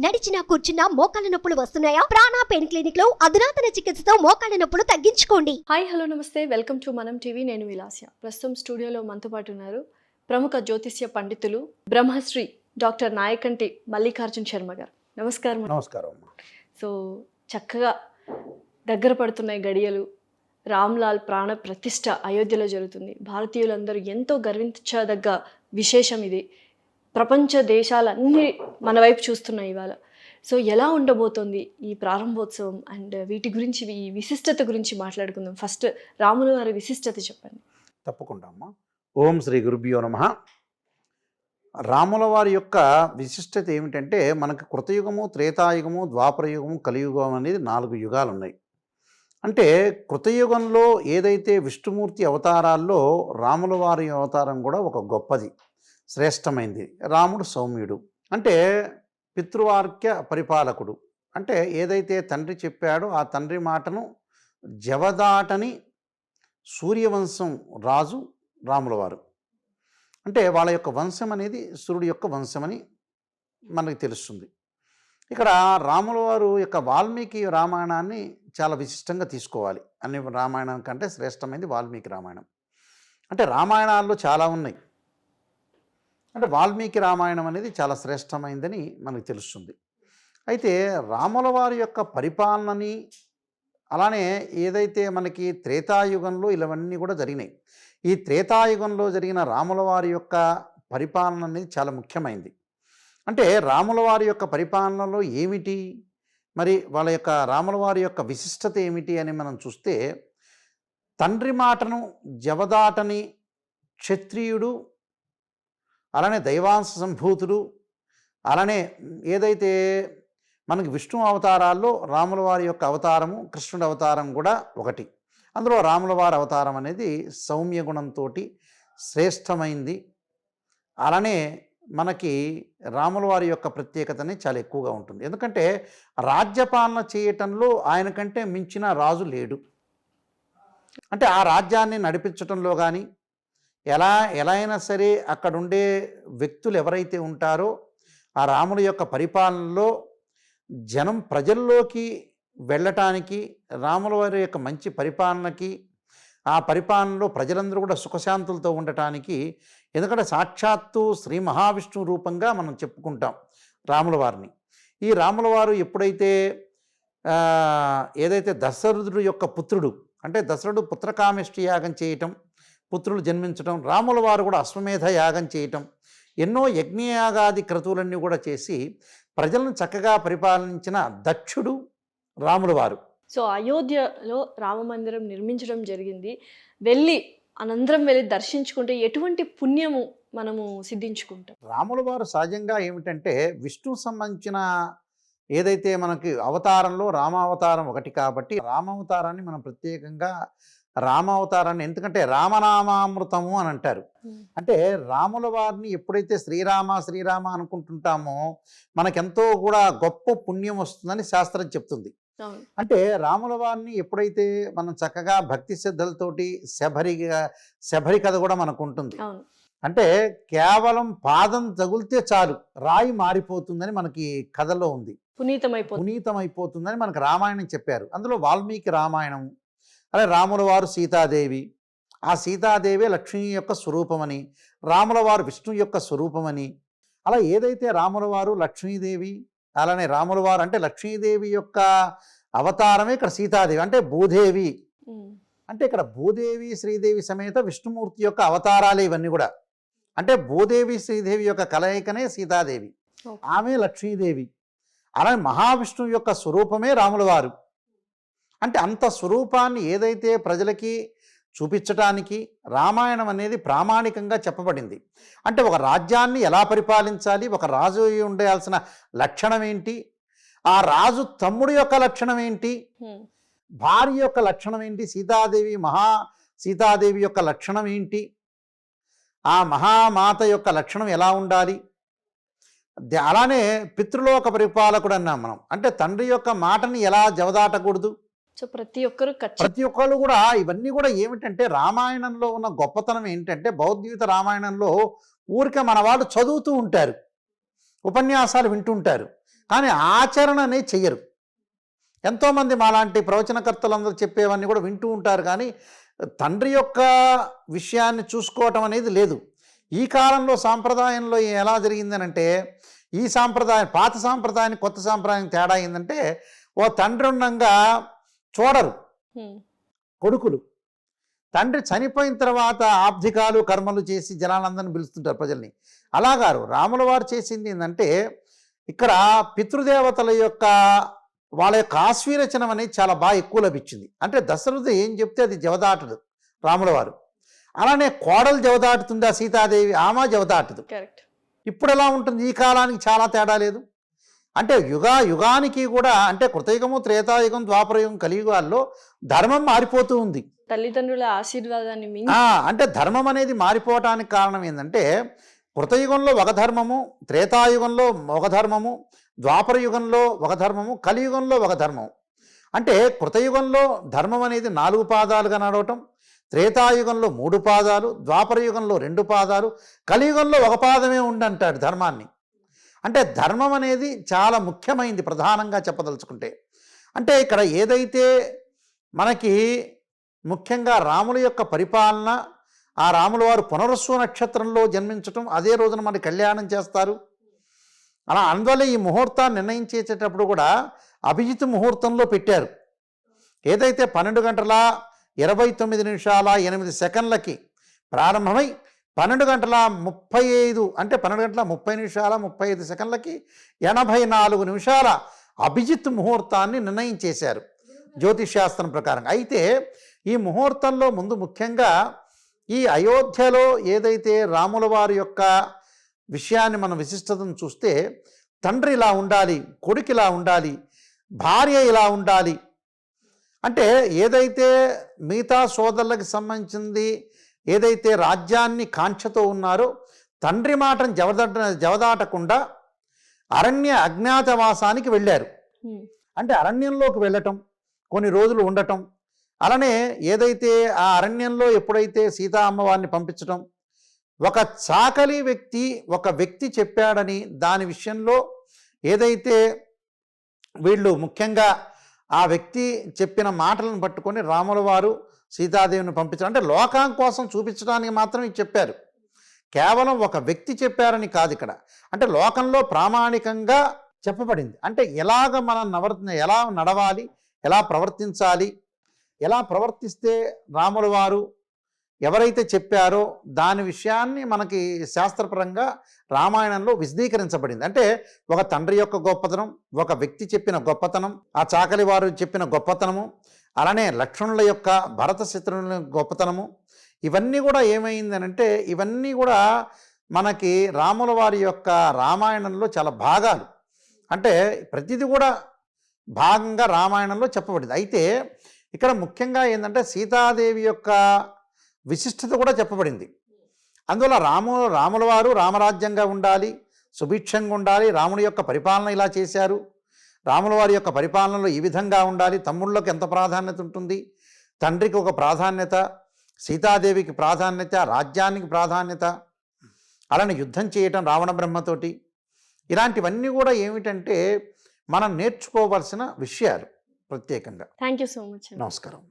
నడిచినా కూర్చున్నా మోకాళ్ళ నొప్పులు వస్తున్నాయా? ప్రాణా పెయిన్ క్లినిక్లో అధునాతన చికిత్సతో మోకాళ్ళ నొప్పులు తగ్గించుకోండి. హాయ్ హలో నమస్తే. Welcome to Manam TV. నేను విలాస్య. ప్రస్తుతం స్టూడియోలో మనతో పాటు ఉన్నారు ప్రముఖ జ్యోతిష్య పండితులు బ్రహ్మశ్రీ డాక్టర్ నాయకంటి మల్లికార్జున్ శర్మ గారు. నమస్కారం నమస్కారం అమ్మా. సో చక్కగా దగ్గర పడుతున్నాయి గడియలు. రామ్లాల్ ప్రాణ ప్రతిష్ట అయోధ్యలో జరుగుతుంది. భారతీయులందరూ ఎంతో గర్వించదగ్గ విశేషం ఇది. ప్రపంచ దేశాలన్నీ మన వైపు చూస్తున్నాయి ఇవాళ. సో ఎలా ఉండబోతోంది ఈ ప్రారంభోత్సవం అండ్ వీటి గురించి ఈ విశిష్టత గురించి మాట్లాడుకుందాం. ఫస్ట్ రాముల వారి విశిష్టత చెప్పండి. తప్పకుండా అమ్మా. ఓం శ్రీ గురుభ్యో నమ. రాముల వారి యొక్క విశిష్టత ఏమిటంటే మనకు కృతయుగము త్రేతాయుగము ద్వాపరయుగము కలియుగం అనేది నాలుగు యుగాలు ఉన్నాయి అంటే కృతయుగంలో ఏదైతే విష్ణుమూర్తి అవతారాల్లో రాముల వారి అవతారం కూడా ఒక గొప్పది. శ్రేష్టమైంది. రాముడు సౌమ్యుడు. అంటే పితృవార్క్య పరిపాలకుడు. అంటే ఏదైతే తండ్రి చెప్పాడో ఆ తండ్రి మాటను జవదాటని సూర్యవంశం రాజు రాములవారు అంటే వాళ్ళ యొక్క వంశం అనేది సూర్యుడి యొక్క వంశం అని మనకి తెలుస్తుంది. ఇక్కడ రాములవారు యొక్క వాల్మీకి రామాయణాన్ని చాలా విశిష్టంగా తీసుకోవాలి. అన్ని రామాయణం కంటే శ్రేష్టమైనది వాల్మీకి రామాయణం. అంటే రామాయణాల్లో చాలా ఉన్నాయి. అంటే వాల్మీకి రామాయణం అనేది చాలా శ్రేష్టమైందని మనకు తెలుస్తుంది. అయితే రాముల వారి యొక్క పరిపాలనని అలానే ఏదైతే మనకి త్రేతాయుగంలో ఇలావన్నీ కూడా జరిగినాయి. ఈ త్రేతాయుగంలో జరిగిన రాముల వారి యొక్క పరిపాలన అనేది చాలా ముఖ్యమైనది అంటే రాముల వారి యొక్క పరిపాలనలో ఏమిటి? మరి వాళ్ళ యొక్క రాముల వారి యొక్క విశిష్టత ఏమిటి అని మనం చూస్తే తండ్రి మాటను జవదాటని క్షత్రియుడు అలానే దైవాంశ సంభూతుడు అలానే ఏదైతే మనకి విష్ణు అవతారాల్లో రాముల వారి యొక్క అవతారము కృష్ణుడి అవతారం కూడా ఒకటి. అందులో రాముల వారి అవతారం అనేది సౌమ్య గుణంతో శ్రేష్టమైంది. అలానే మనకి రాముల వారి యొక్క ప్రత్యేకతని చాలా ఎక్కువగా ఉంటుంది. ఎందుకంటే రాజ్యపాలన చేయటంలో ఆయన కంటే మించిన రాజు లేడు. అంటే ఆ రాజ్యాన్ని నడిపించటంలో కానీ ఎలా ఎలా అయినా సరే అక్కడ ఉండే వ్యక్తులు ఎవరైతే ఉంటారో ఆ రాముల యొక్క పరిపాలనలో జనం ప్రజల్లోకి వెళ్ళటానికి రాముల వారి యొక్క మంచి పరిపాలనకి ఆ పరిపాలనలో ప్రజలందరూ కూడా సుఖశాంతులతో ఉండటానికి ఎందుకంటే సాక్షాత్తు శ్రీ మహావిష్ణువు రూపంగా మనం చెప్పుకుంటాం రాముల వారిని. ఈ రాముల వారు ఎప్పుడైతే ఏదైతే దశరథుడు యొక్క పుత్రుడు అంటే దశరథుడు పుత్రకామిష్టి యాగం చేయటం పుత్రులు జన్మించటం రాముల వారు కూడా అశ్వమేధ యాగం చేయటం ఎన్నో యజ్ఞయాగాది క్రతువులన్నీ కూడా చేసి ప్రజలను చక్కగా పరిపాలించిన దక్షుడు రాముల వారు. సో అయోధ్యలో రామ మందిరం నిర్మించడం జరిగింది. వెళ్ళి అనంతరం వెళ్ళి దర్శించుకుంటే ఎటువంటి పుణ్యము మనము సిద్ధించుకుంటాం? రాముల వారు సహజంగా ఏమిటంటే విష్ణు సంబంధించిన ఏదైతే మనకి అవతారంలో రామావతారం ఒకటి కాబట్టి రామావతారాన్ని మనం ప్రత్యేకంగా రామావతారాన్ని ఎందుకంటే రామనామామృతము అని అంటారు. అంటే రాముల వారిని ఎప్పుడైతే శ్రీరామ శ్రీరామ అనుకుంటుంటామో మనకెంతో కూడా గొప్ప పుణ్యం వస్తుందని శాస్త్రం చెప్తుంది. అంటే రాముల వారిని ఎప్పుడైతే మనం చక్కగా భక్తి శ్రద్ధలతోటి శబరి శబరి కథ కూడా మనకు ఉంటుంది. అంటే కేవలం పాదం తగులితే చాలు రాయి మారిపోతుందని మనకి కథలో ఉంది. పునీతమైపోతుంది. పునీతం అయిపోతుందని మనకు రామాయణం చెప్పారు. అందులో వాల్మీకి రామాయణం అలా రాముల వారు సీతాదేవి ఆ సీతాదేవి లక్ష్మీ యొక్క స్వరూపమని రాముల వారు విష్ణు యొక్క స్వరూపమని అలా ఏదైతే రాముల వారు లక్ష్మీదేవి అలానే రాముల వారు అంటే లక్ష్మీదేవి యొక్క అవతారమే ఇక్కడ సీతాదేవి అంటే భూదేవి. అంటే ఇక్కడ భూదేవి శ్రీదేవి సమేత విష్ణుమూర్తి యొక్క అవతారాలే ఇవన్నీ కూడా. అంటే భూదేవి శ్రీదేవి యొక్క కలయికనే సీతాదేవి. ఆమె లక్ష్మీదేవి అలానే మహావిష్ణువు యొక్క స్వరూపమే రాముల వారు అంటే అంత స్వరూపాన్ని ఏదైతే ప్రజలకి చూపించటానికి రామాయణం అనేది ప్రామాణికంగా చెప్పబడింది అంటే ఒక రాజ్యాన్ని ఎలా పరిపాలించాలి ఒక రాజు ఉండాల్సిన లక్షణం ఏంటి ఆ రాజు తమ్ముడు యొక్క లక్షణం ఏంటి. భార్య యొక్క లక్షణం ఏంటి సీతాదేవి మహా సీతాదేవి యొక్క లక్షణం ఏంటి ఆ మహామాత యొక్క లక్షణం ఎలా ఉండాలి? అలానే పితృలోక పరిపాలకుడు అన్నాం మనం. అంటే తండ్రి యొక్క మాటని ఎలా జవదాటకూడదు? సో ప్రతి ఒక్కరు ప్రతి ఒక్కళ్ళు కూడా ఇవన్నీ కూడా ఏమిటంటే రామాయణంలో ఉన్న గొప్పతనం ఏంటంటే బౌద్ధీత రామాయణంలో ఊరికే మన వాళ్ళు చదువుతూ ఉంటారు. ఉపన్యాసాలు వింటుంటారు. కానీ ఆచరణ అనేది చెయ్యరు. ఎంతోమంది మాలాంటి ప్రవచనకర్తలందరూ చెప్పేవన్నీ కూడా వింటూ ఉంటారు కానీ తండ్రి యొక్క విషయాన్ని చూసుకోవటం అనేది లేదు. ఈ కాలంలో సాంప్రదాయంలో ఎలా జరిగిందనంటే ఈ సాంప్రదాయం పాత సాంప్రదాయానికి కొత్త సాంప్రదాయం తేడా ఏంటంటే ఓ తండ్రి ఉండంగా చూడరు. కొడుకులు. తండ్రి చనిపోయిన తర్వాత ఆబ్ధికాలు కర్మలు చేసి జనాలందరిని పిలుస్తుంటారు ప్రజల్ని. అలాగారు రాముల వారు చేసింది ఏంటంటే ఇక్కడ పితృదేవతల యొక్క వాళ్ళ యొక్క ఆశ్వీరచనం అనేది చాలా బాగా ఎక్కువ లభించింది. అంటే దశరథుడు ఏం చెప్తే అది జవదాటడు రాముల వారు. అలానే కోడలు జవదాటుతుందా సీతాదేవి ఆమె జవదాటదు. ఇప్పుడు ఎలా ఉంటుంది? ఈ కాలానికి చాలా తేడా లేదు. అంటే యుగా యుగానికి కూడా అంటే కృతయుగము త్రేతాయుగం ద్వాపరయుగం కలియుగాల్లో ధర్మం మారిపోతూ ఉంది. తల్లిదండ్రుల ఆశీర్వాదాన్ని అంటే ధర్మం అనేది మారిపోవటానికి కారణం ఏంటంటే కృతయుగంలో ఒక ధర్మము త్రేతాయుగంలో ఒక ధర్మము ద్వాపర యుగంలో ఒక ధర్మము కలియుగంలో ఒక ధర్మం అంటే కృతయుగంలో ధర్మం అనేది నాలుగు పాదాలుగా నడవటం త్రేతాయుగంలో మూడు పాదాలు ద్వాపర యుగంలో రెండు పాదాలు కలియుగంలో ఒక పాదమే ఉండంటాడు ధర్మాన్ని. అంటే ధర్మం అనేది చాలా ముఖ్యమైంది ప్రధానంగా చెప్పదలుచుకుంటే. అంటే ఇక్కడ ఏదైతే మనకి ముఖ్యంగా రాముల యొక్క పరిపాలన ఆ రాముల వారు పునరుస్వ నక్షత్రంలో జన్మించటం అదే రోజున మనకి కళ్యాణం చేస్తారు. అలా అందువల్ల ఈ ముహూర్తాన్ని నిర్ణయించేసేటప్పుడు కూడా అభిజిత్ ముహూర్తంలో పెట్టారు. ఏదైతే పన్నెండు గంటల ఇరవై తొమ్మిది నిమిషాల ఎనిమిది సెకండ్లకి ప్రారంభమై పన్నెండు గంటల ముప్పై ఐదు అంటే పన్నెండు గంటల ముప్పై నిమిషాల ముప్పై ఐదు సెకండ్లకి ఎనభై నాలుగు నిమిషాల అభిజిత్ ముహూర్తాన్ని నిర్ణయించేశారు జ్యోతిష్ శాస్త్రం ప్రకారం. అయితే ఈ ముహూర్తంలో ముందు ముఖ్యంగా ఈ అయోధ్యలో ఏదైతే రాముల వారి యొక్క విషయాన్ని మన విశిష్టతను చూస్తే తండ్రి ఇలా ఉండాలి కొడుకు ఇలా ఉండాలి భార్య ఇలా ఉండాలి. అంటే ఏదైతే మిగతా సోదరులకు సంబంధించింది ఏదైతే రాజ్యాన్ని కాంక్షతో ఉన్నారో తండ్రి మాటను జవదాట జవదాటకుండా అరణ్య అజ్ఞాతవాసానికి వెళ్ళారు. అంటే అరణ్యంలోకి వెళ్ళటం కొన్ని రోజులు ఉండటం అలానే ఏదైతే ఆ అరణ్యంలో ఎప్పుడైతే సీతా అమ్మవారిని పంపించటం ఒక చాకలి వ్యక్తి ఒక వ్యక్తి చెప్పాడని దాని విషయంలో ఏదైతే వీళ్ళు ముఖ్యంగా ఆ వ్యక్తి చెప్పిన మాటలను పట్టుకొని రాముల వారు సీతాదేవిని పంపించారు అంటే లోకం కోసం చూపించడానికి మాత్రం ఇది చెప్పారు. కేవలం ఒక వ్యక్తి చెప్పారని కాదు ఇక్కడ. అంటే లోకంలో ప్రామాణికంగా చెప్పబడింది. అంటే ఎలాగ మనం నవర్ ఎలా నడవాలి ఎలా ప్రవర్తించాలి ఎలా ప్రవర్తిస్తే రాముల వారు ఎవరైతే చెప్పారో దాని విషయాన్ని మనకి శాస్త్రపరంగా రామాయణంలో విశదీకరించబడింది. అంటే ఒక తండ్రి యొక్క గొప్పతనం ఒక వ్యక్తి చెప్పిన గొప్పతనం ఆ చాకలి వారు చెప్పిన గొప్పతనము అలానే లక్ష్మణుల యొక్క భరత శత్రువుల గొప్పతనము ఇవన్నీ కూడా ఏమైందనంటే ఇవన్నీ కూడా మనకి రాముల వారి యొక్క రామాయణంలో చాలా భాగాలు. అంటే ప్రతిదీ కూడా భాగంగా రామాయణంలో చెప్పబడింది. అయితే ఇక్కడ ముఖ్యంగా ఏంటంటే సీతాదేవి యొక్క విశిష్టత కూడా చెప్పబడింది. అందువల్ల రాము రాముల వారు రామరాజ్యంగా ఉండాలి సుభిక్షంగా ఉండాలి రాముడి యొక్క పరిపాలన ఇలా చేశారు. రాముల వారి యొక్క పరిపాలనలో ఈ విధంగా ఉండాలి తమ్ముళ్ళకి ఎంత ప్రాధాన్యత ఉంటుంది తండ్రికి ఒక ప్రాధాన్యత సీతాదేవికి ప్రాధాన్యత రాజ్యానికి ప్రాధాన్యత అలానే యుద్ధం చేయటం రావణ బ్రహ్మతోటి. ఇలాంటివన్నీ కూడా ఏమిటంటే మనం నేర్చుకోవాల్సిన విషయాలు ప్రత్యేకంగా. థ్యాంక్ యూ సో మచ్ నమస్కారం.